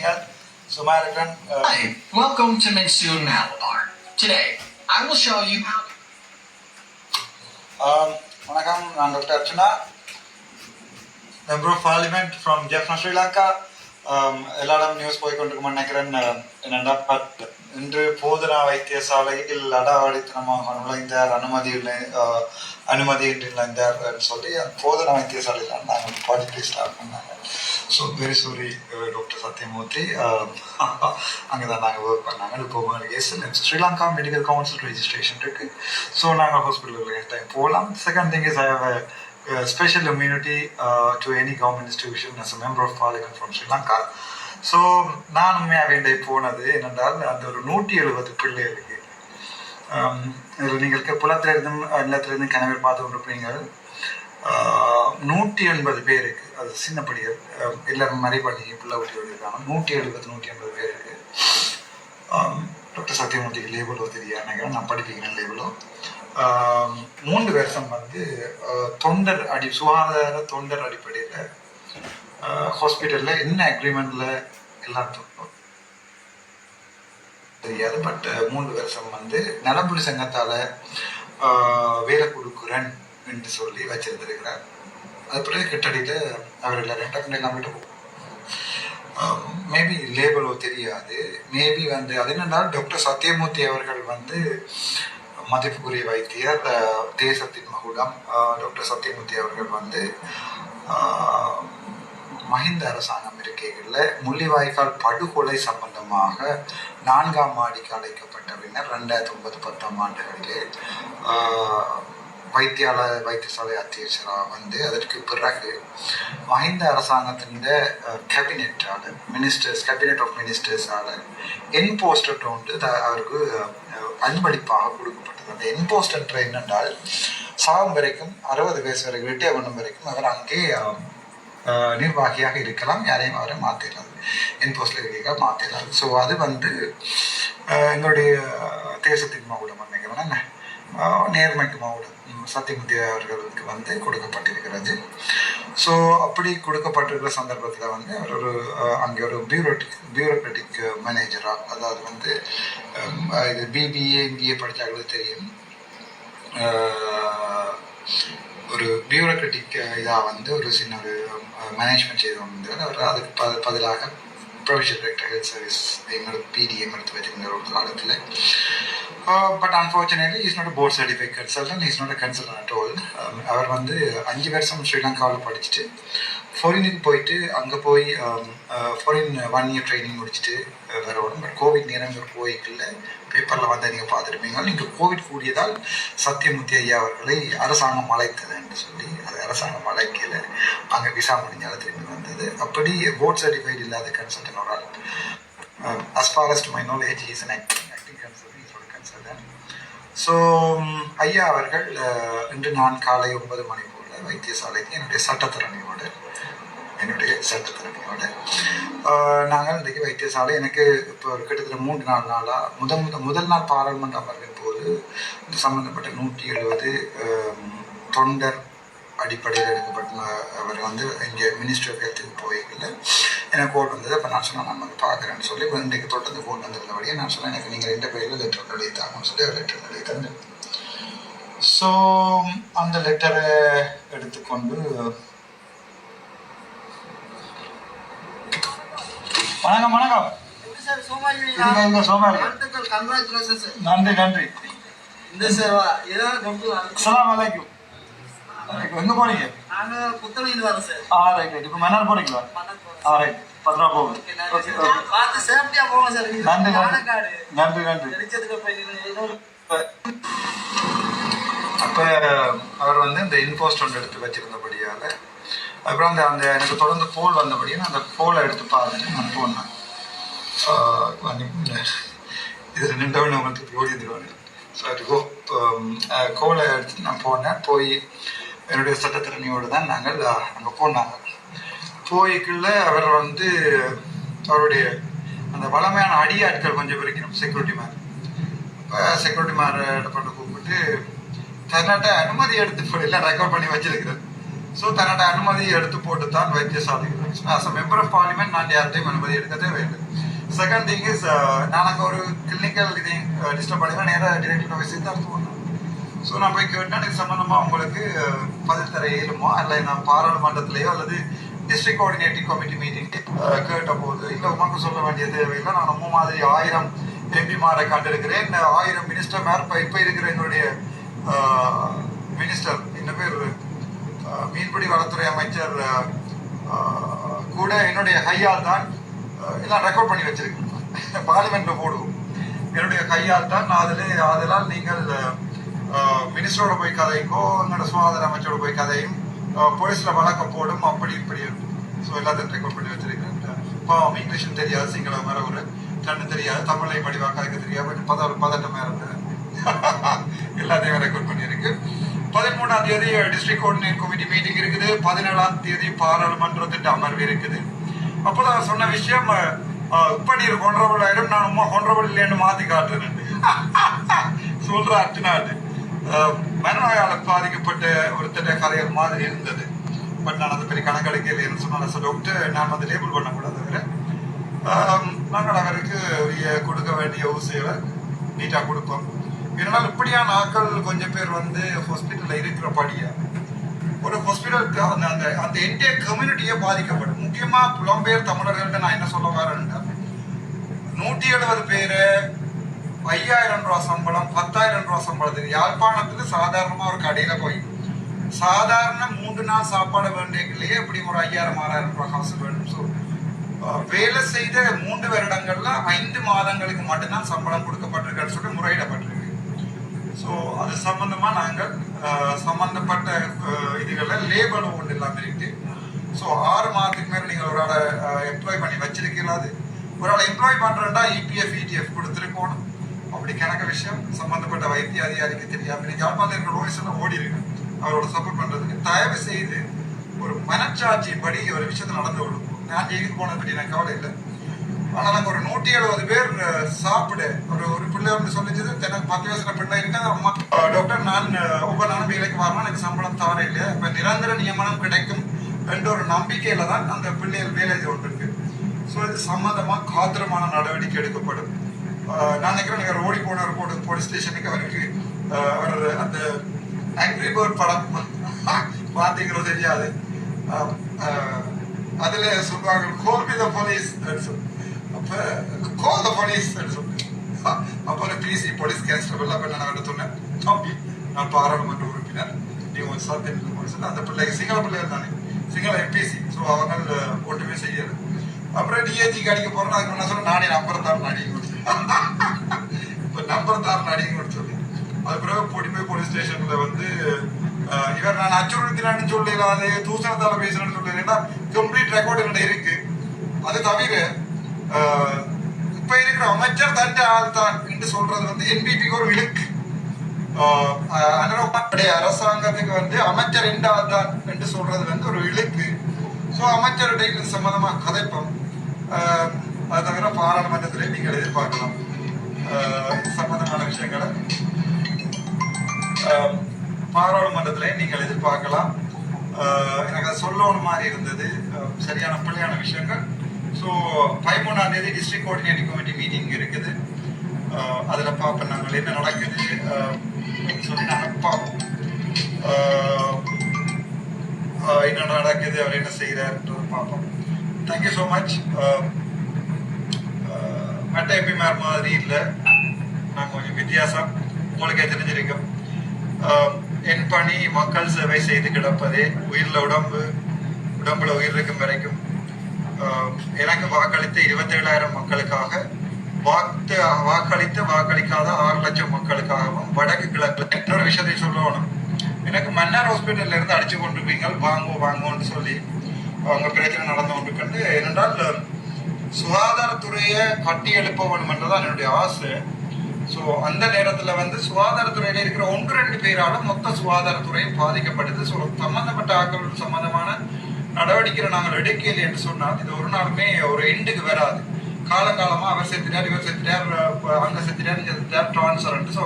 நீங்கள் சும்மா இருக்கிறேன் அஹ், Hi, welcome to Mansoon Malabar. Today, I will show you how to ஆம், வணக்கம் நான் doctor Archana member of parliament from Jaffna Sri Lanka எல்லா இடம் நியூஸ் போய் கொண்டிருக்கும் நினைக்கிறேன் என்னென்னா பட் இன்று போதனா வைத்தியசாலையில் அடாவடித்தனமாக நுழைந்தார் அனுமதி இல்லை அனுமதியின்றி நுழைந்தார் சொல்லி அந்த போதனா வைத்தியசாலையில் நாங்கள் படிப்பு ஸ்டார்ட் பண்ணாங்க ஸோ வெரி டாக்டர் சத்யமூர்த்தி அங்கே தான் நாங்கள் ஒர்க் பண்ணாங்க இப்போ SLM Sri Lanka medical council registration இருக்குது ஸோ நாங்கள் ஹாஸ்பிட்டலுக்கு டைம் போகலாம். Second thing is I have special immunity to any government institution a member of of from Sri Lanka. So நான் உண்மையாக வேண்டிய போனது என்னென்றால் அந்த ஒரு நூற்றி எழுபது பிள்ளைகளுக்கு ஆம், um, இதில் நீங்கள் புலத்திலிருந்தும் இல்லத்திலிருந்தும் கணவர் பார்த்து கொண்டிருப்பீங்க uh, நூற்றி எண்பது பேருக்கு அது சின்னப்படியர் எல்லாரும் மறைபடி பிள்ளை ஊட்டி இருக்காங்க நூற்றி எழுபது நூற்றி எண்பது பேருக்கு. Um, ஆம், டாக்டர் சத்யமூர்த்திக்கு லேபிளோ தெரியாது நான் படிப்பிக்கிறேன் லேபிளோ மூன்று வருஷம் வந்து தொண்டர் அடி சுகாதார தொண்டர் அடிப்படையில் ஹாஸ்பிட்டலில் என்ன அக்ரிமெண்ட்டில் எல்லாம் தொ- தெரியாது பட் மூன்று வருஷம் வந்து நலம்புலி சங்கத்தால் வேலை கொடுக்குறேன் என்று சொல்லி வச்சிருந்திருக்கிறார். அது பிறகு கிட்டடியில் அவர் எல்லாரும் ரெண்டாம் எல்லாம் விட்டு மேபி லேபலோ தெரியாது. மேபி வந்து அது என்னென்னால் டாக்டர் சத்யமூர்த்தி அவர்கள் வந்து மதிப்புக்குரிய வைத்தியர் தேசத்தின் மகுடம் டாக்டர் சத்யமூர்த்தி அவர்கள் வந்து மஹிந்த அரசாங்கம் இருக்கைகளில் முள்ளிவாய்க்கால் படுகொலை சம்பந்தமாக நான்காம் மாடிக்கு அழைக்கப்பட்ட பின்னர் ரெண்டாயிரத்தி ஒன்பது பத்தாம் ஆண்டுகளிலே வைத்தியாலய வைத்தியசாலை அத்தியட்சராக வந்து அதற்கு பிறகு மஹிந்த அரசாங்கத்தின் கேபினெட்டால் மினிஸ்டர்ஸ் கேபினெட் ஆஃப் மினிஸ்டர்ஸால் என்போஸ்டர் ஒன்று த- அவருக்கு அன்பளிப்பாக கொடுக்கப்பட்டது. அந்த என்போஸ்டர் என்னென்றால் சாகும் வரைக்கும் அறுபது வயசு வரைக்கும் ரிட்டையர் பண்ணும் வரைக்கும் அவர் அங்கே நிர்வாகியாக இருக்கலாம். யாரையும் அவரை மாற்றிடலாம் என் போஸ்டில் இருக்க ஸோ அது வந்து எங்களுடைய தேசத்தின் மகுடம் நினைக்கிறேன் என்ன நேர்மைக்கு மாவட்டம் சத்தியமுத்தியா சத்தியமூர்த்தி அவர்களுக்கு வந்து கொடுக்கப்பட்டிருக்கிறது. ஸோ அப்படி கொடுக்கப்பட்டிருக்கிற சந்தர்ப்பத்தில் வந்து அவர் ஒரு அங்கே ஒரு பியூரோட்டிக் பியூரோக்ராட்டிக் மேனேஜராக அதாவது வந்து இது பிபிஏ எம்பிஏ படித்தாங்களுக்கு தெரியும். ஒரு பியூரோக்ராட்டிக் இதாக வந்து ஒரு சின்ன ஒரு மேனேஜ்மெண்ட் செய்து வந்து அவர் அதுக்கு ப பதிலாக ப்ரொவிஷன் டைரக்டர் ஹெல்த் சர்வீஸ் என்னோட பிடிஎம் எடுத்து வச்சிருந்தார் ஒரு காலத்தில் but unfortunately is not board certified consultant is not consultant at all அவர் வந்து அஞ்சு வருஷம் ஸ்ரீலங்காவில் படிச்சுட்டு ஃபாரினுக்கு போயிட்டு அங்கே போய் ஃபாரின் ஒன் இயர் ட்ரைனிங் முடிச்சுட்டு uh, அஹ், வரணும் பட் கோவிட் நேரங்கள் போய்க்குள்ள பேப்பரில் வந்து நீங்கள் பார்த்துருப்பீங்க நீங்கள் கோவிட் கூடியதால் சத்யமூர்த்தி ஐயா அவர்களை அரசாங்கம் அழைத்தது என்று சொல்லி அது அரசாங்கம் அழைக்கல. அங்கே விசா முடிஞ்சாலும் திரும்பி வந்தது. அப்படி போர்ட் சர்டிஃபைட் இல்லாத கன்சல்டன் ஒரு ஆள். As far as my knowledge is an acting acting consultant is ஒரு கன்சல்டன் ஸோ ஐயா அவர்கள் uh, இன்று நான் காலை ஒன்பது மணி போல் வைத்தியசாலைக்கு என்னுடைய சட்டத்திறமையோடு என்னுடைய சட்டத்திறமையோடு ஆஹ், நாங்கள் இன்றைக்கு வைத்தியசாலை எனக்கு இப்போ ஒரு கிட்டத்தட்ட மூன்று நாலு நாளாக முதல் முத முதல் நாள் பாராளுமன்ற அமர்வின் போது இந்த நூற்றி எழுபது தொண்டர் அடிப்படையில் எடுக்கப்பட்ட அவர் வந்து இங்கே மினிஸ்டர் ஆஃப் ஹெல்த்துக்கு போயிருக்கல எனக்கு கோல் வந்தது. அப்போ நான் சொன்னேன் நான் வந்து பார்க்குறேன்னு சொல்லி இப்போ இன்றைக்கு தொடர்ந்து கோல் வந்திருந்தபடியே நான் சொன்னேன் எனக்கு நீங்கள் ரெண்டு பேரில் லெட்டர் எழுதி தாங்கன்னு சொல்லி ஒரு லெட்டர் எழுதி தந்தேன். ஸோ அந்த லெட்டரை எடுத்துக்கொண்டு வணக்கம் வணக்கம். கங்க்ராச்சுலேஷன் சார் நன்றி நன்றி. இந்த சேவா அஸ்ஸலாமு அலைக்கும். எங்கே போனீங்க? நாங்கள் புத்தளையில் வரோம் சார். ஆ ரைட் ரைட் இப்போ மணல் போனீங்களா ஆ ரைட் பத்திரமா போகுது. பார்த்து சேஃப்டியா போங்க சார். நன்றி நன்றி. நன்றி அப்போ அவர் வந்து இந்த இன்போஸ்ட் ஒன்று எடுத்து வச்சிருந்தபடியால் அப்புறம் அந்த அந்த எனக்கு தொடர்ந்து கோல் வந்தபடியும் அந்த கோலை எடுத்து பார்த்துட்டு நான் போனேன். இது நின்றவன் உங்களுக்கு ஓடி வந்துடுவாங்க கோ கோலை எடுத்துட்டு நான் போனேன். போய் என்னுடைய சட்டத்திறமையோடு தான் நாங்கள் அங்கே போனாங்க. போய்க்குள்ள அவர் வந்து அவருடைய அந்த வளமையான அடியாட்கள் கொஞ்சம் பிரிக்கணும் செக்யூரிட்டி மேன் செக்யூரிட்டி மேன் கொண்டு கூப்பிட்டு தன்னாட்ட அனுமதி எடுத்து போய் எல்லாம் ரெக்கார்ட் பண்ணி வச்சிருக்கிறது ஸோ தன்னோட அனுமதியை எடுத்து போட்டு தான் வைத்தியசாலைகள் as a member of parliament நான் யார்கிட்டையும் அனுமதி எடுக்க தேவையில்லை செகண்ட் திங் இஸ் நான் அங்கே ஒரு கிளினிக்கல் இதை டிஸ்டர்ப் பண்ணி நேராக டிரெக்டர் ஆஃபீஸுக்கு தான் போனேன் ஸோ நான் போய் கேட்டேன் இது சம்மந்தமாக உங்களுக்கு uh, பதில் தர இயலுமோ? அல்ல நான் பாராளுமன்றத்திலேயோ அல்லது டிஸ்ட்ரிக்ட் கோஆர்டினேட்டிங் கமிட்டி மீட்டிங் கேட்ட போது இல்லை உங்களுக்கு சொல்ல வேண்டிய தேவையில்லை. நான் நம்ம மாதிரி ஆயிரம் எம்பிமாரை கண்டிருக்கிறேன். இந்த ஆயிரம் மினிஸ்டர் மேற்ப இப்போ இப்போ இருக்கிற எங்களுடைய uh, மினிஸ்டர் இந்த பேர் மீன்பிடி வளத்துறை அமைச்சர் கூட என்னுடைய கையால் தான் எல்லாம் ரெக்கார்ட் பண்ணி வச்சிருக்கேன். பார்லிமெண்ட்ல போடுவோம். என்னுடைய கையால் தான் நான் அதில் அதெல்லாம் நீங்கள் மினிஸ்டரோட போய் கதைக்கோ என்னோட சுகாதார அமைச்சரோட போய் கதையும் போலீஸில் வழக்க போடும் அப்படி இப்படி ஸோ எல்லாத்தையும் ரெக்கார்ட் பண்ணி வச்சிருக்கேன் பாவம் இங்கிலீஷும் தெரியாது சிங்களம் வேற ஒரு கண்ணு தெரியாது தமிழை படிவாக்க கதைக்க தெரியாது பத பதட்டம் இருந்தது. எல்லாத்தையும் ரெக்கார்ட் பண்ணியிருக்கு. பதிமூணாம் தேதி டிஸ்ட்ரிக்ட் கோஆர்டினேட் கமிட்டி மீட்டிங் இருக்குது. பதினேழாம் தேதி பாராளுமன்றத்திட்ட அமர்வு இருக்குது. அப்போ நான் சொன்ன விஷயம் இப்படி இப்ப நீர் ஆயிடும் நான் உமா ஹொன்றபிள் இல்லைன்னு மாற்றி காட்டுறேன். சொல்ற அர்ச்சனாட்டு மனநோயால பாதிக்கப்பட்ட ஒருத்தட்ட கதைகள் மாதிரி இருந்தது. பட் நான் அதை பெரிய கணக்கெடுக்கலைன்னு சொன்னால டாக்டர் நான் வந்து லேபிள் பண்ணக்கூடாது தவிர நாங்கள் அவருக்கு கொடுக்க வேண்டிய ஊசிகளை நீட்டாக கொடுப்போம். இதனால் இப்படியான ஆட்கள் கொஞ்சம் பேர் வந்து ஹாஸ்பிட்டலில் இருக்கிறபடியா ஒரு ஹாஸ்பிட்டலுக்கு அந்த அந்த அந்த என்டையர் கம்யூனிட்டியே பாதிக்கப்படும். முக்கியமாக புலம்பெயர் தமிழர்கள்ட்ட நான் என்ன சொல்ல வரேன்டா? நூற்றி எழுபது பேர் ஐயாயிரம் ரூபா சம்பளம் பத்தாயிரம் ரூபா சம்பளத்துக்கு யாழ்ப்பாணத்துக்கு சாதாரணமாக ஒரு கடையில் போய் சாதாரண மூன்று நாள் சாப்பாடு வேண்டியங்களே எப்படி ஒரு ஐயாயிரம் ஆறாயிரம் ரூபா காசு வேணும். ஸோ வேலை செய்த மூன்று வருடங்கள்ல ஐந்து மாதங்களுக்கு மட்டும்தான் சம்பளம் கொடுக்கப்பட்டிருக்குன்னு சொல்லி முறையிடப்பட்டிருக்கு. ஸோ அது சம்மந்தமாக நாங்கள் சம்மந்தப்பட்ட சம்பந்தப்பட்ட அஹ், இதுகளில் லேபர் ஒன்று இல்லாமல் இருக்கு. ஸோ ஆறு மாதத்துக்கு மேலே நீங்கள் ஒரு ஆளை எம்ப்ளாய் பண்ணி வச்சிருக்கீங்களா அது? ஒரு ஆளை எம்ப்ளாய் பண்ணுறேன்டா இபிஎஃப் இடிஎஃப் கொடுத்துருக்கணும். அப்படி கணக்க விஷயம். சம்பந்தப்பட்ட வைத்திய அதிகாரிக்கு தெரியாது இன்னைக்கு யாழ்ப்பாணத்தில் இருக்கிற ரோய்ஸ் எல்லாம் ஓடி இருக்கு. அவரோட சப்போர்ட் பண்ணுறதுக்கு தயவு செய்து ஒரு மனச்சாட்சி படி ஒரு விஷயத்தை நடந்து விடும் நான் ஜெயிலுக்கு போனது பற்றி எனக்கு கவலை இல்லை. ஆனால் நாங்கள் ஒரு நூற்றி எழுபது பேர் சாப்பிடு. ஒரு ஒரு பிள்ளை வந்து சொல்லிச்சது எனக்கு பத்து வயசுல பிள்ளை இருக்கு அம்மா. டாக்டர் நான் ஒவ்வொரு நாளும் வேலைக்கு வரணும் எனக்கு சம்பளம் தவற இல்லை இப்போ நிரந்தர நியமனம் கிடைக்கும் என்ற ஒரு நம்பிக்கையில தான் அந்த பிள்ளைகள் வேலை செய்து கொண்டிருக்கு. ஸோ இது சம்மந்தமாக காத்திரமான நடவடிக்கை எடுக்கப்படும். நான் நினைக்கிறேன் நீங்கள் ஓடி போனவர் போடு போலீஸ் ஸ்டேஷனுக்கு அவருக்கு அவர் அந்த ஆங்கிரி பேர்ட் படம் பார்த்தீங்களோ தெரியாது. அதில் அஹ், அதுல சொல்லுவாங்க call the police call the police அப்புறம் பிசி போலீஸ் கேன்ஸ்டபிள் அப்ப நான் அவர்கிட்ட சொன்னேன். தம்பி நான் பாராளுமன்ற உறுப்பினர். நீங்க ஒரு சத்தியம் போலீஸ் அந்த பிள்ளை சிங்கள பிள்ளைகள் தானே. சிங்கள எம்பிசி ஸோ அவர்கள் ஒன்றுமே செய்யாது அப்புறம் டிஏஜிக்கு அடிக்க போறேன் அதுக்கு நான் சொன்னேன் நானே நம்பர் நடிகை அடிக்க இப்போ நம்பர் தான் அடிக்க சொல்லி அது பிறகு பொடிமை போலீஸ் ஸ்டேஷன்ல வந்து இவர் நான் அச்சுறுத்தினான்னு சொல்லலாது தூசணத்தால பேசுறேன்னு சொல்லலைன்னா கம்ப்ளீட் ரெக்கார்டு என்னோட இருக்கு. அது தவிர இப்ப இருக்கிற அமைச்சர் தன்ட்ட ஆள் தான் என்று சொல்றது வந்து என்பிபிக்கு ஒரு விலக்கு ஆஹ் அரசாங்கத்துக்கு வந்து அமைச்சர் எந்த ஆள் தான் என்று சொல்றது வந்து ஒரு இழுக்கு ஸோ அமைச்சருடைய இது சம்பந்தமா கதைப்போம். அது தவிர பாராளுமன்றத்திலே நீங்கள் எதிர்பார்க்கலாம். சம்மந்தமான சம்பந்தமான விஷயங்களை. ஆஹ் பாராளுமன்றத்திலே நீங்கள் எதிர்பார்க்கலாம். எனக்கு அதை சொல்லணும் மாதிரி இருந்தது. சரியான பிள்ளையான விஷயங்கள். ஸோ பதிமூணாம் தேதி டிஸ்ட்ரிக்ட் கோஆர்டினேட்டிங் கமிட்டி மீட்டிங் இருக்குது uh, அதில் பார்ப்போம் நாங்கள் என்ன நடக்குது uh, சொல்லி நாங்கள் பார்ப்போம். Uh, என்ன நடக்குது அவர் என்ன செய்கிறாருன்றது பார்ப்போம். தேங்க்யூ ஸோ மச் மற்ற எம்பிமார் மாதிரி இல்லை. நாங்கள் கொஞ்சம் வித்தியாசம். உங்களுக்கே தெரிஞ்சிருக்கோம். என் பணி மக்கள் சேவை செய்து கிடப்பதே உயிரில் உடம்பு உடம்புல உயிர் இருக்கும் வரைக்கும். எனக்கு வாக்களித்த இருபத்தேழாயிரம் மக்களுக்காக வாக்கு வாக்களித்த வாக்களிக்காத ஆறு லட்சம் மக்களுக்காகவும் வடக்கு கிழக்கு இன்னொரு விஷயத்தை சொல்லணும். எனக்கு மன்னார் ஹாஸ்பிட்டல்ல இருந்து அடிச்சு கொண்டிருப்பீங்க வாங்கோ வாங்கோன்னு சொல்லி அவங்க பிரச்சனை நடந்து கொண்டிருக்கிறது ஏனென்றால் சுகாதாரத்துறையை கட்டி எழுப்ப வேண்டும் என்னுடைய ஆசை. ஸோ அந்த நேரத்தில் வந்து சுகாதாரத்துறையில் இருக்கிற ஒன்று ரெண்டு பேரால மொத்த சுகாதாரத்துறையும் பாதிக்கப்படுது. ஸோ சம்மந்தப்பட்ட ஆக்கள் சம்மந்தமான நடவடிக்கை நாங்கள் எடுக்கல என்று சொன்னால் இது ஒரு நாளுமே ஒரு எண்டுக்கு வராது. காலங்காலமா அவர் செத்துட்டார் இவர் செத்துட்டார் அங்கே அங்க செத்துட்டார் இங்க செத்துட்டார் டிரான்ஸ்ஃபர் ஸோ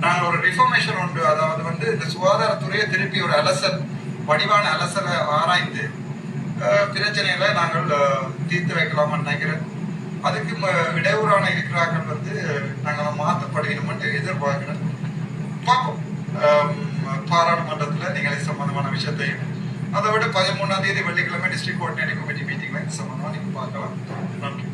நாங்கள் ஒரு ரிஃபர்மேஷன் உண்டு. அதாவது வந்து இந்த சுகாதாரத்துறையை திருப்பி ஒரு அலசல் வடிவான அலசலை ஆராய்ந்து பிரச்சனைகளை நாங்கள் தீர்த்து வைக்கலாம்னு நினைக்கிறேன். அதுக்கு ம- இடையூறான இருக்கிறார்கள் வந்து நாங்கள் மாற்றப்படுகிறோம்னு எதிர்பார்க்கிறேன். பார்ப்போம். பாராளுமன்றத்தில் நீங்கள் சம்பந்தமான விஷயத்தையும் அதை விட பதிமூணாம் தேதி வெள்ளிக்கிழமை டிஸ்ட்ரிக்ட் கோஆர்டினேட்டிவ் கமிட்டி மீட்டிங்ல இது சம்பந்தமாக நீங்கள் பார்க்கலாம் நன்றி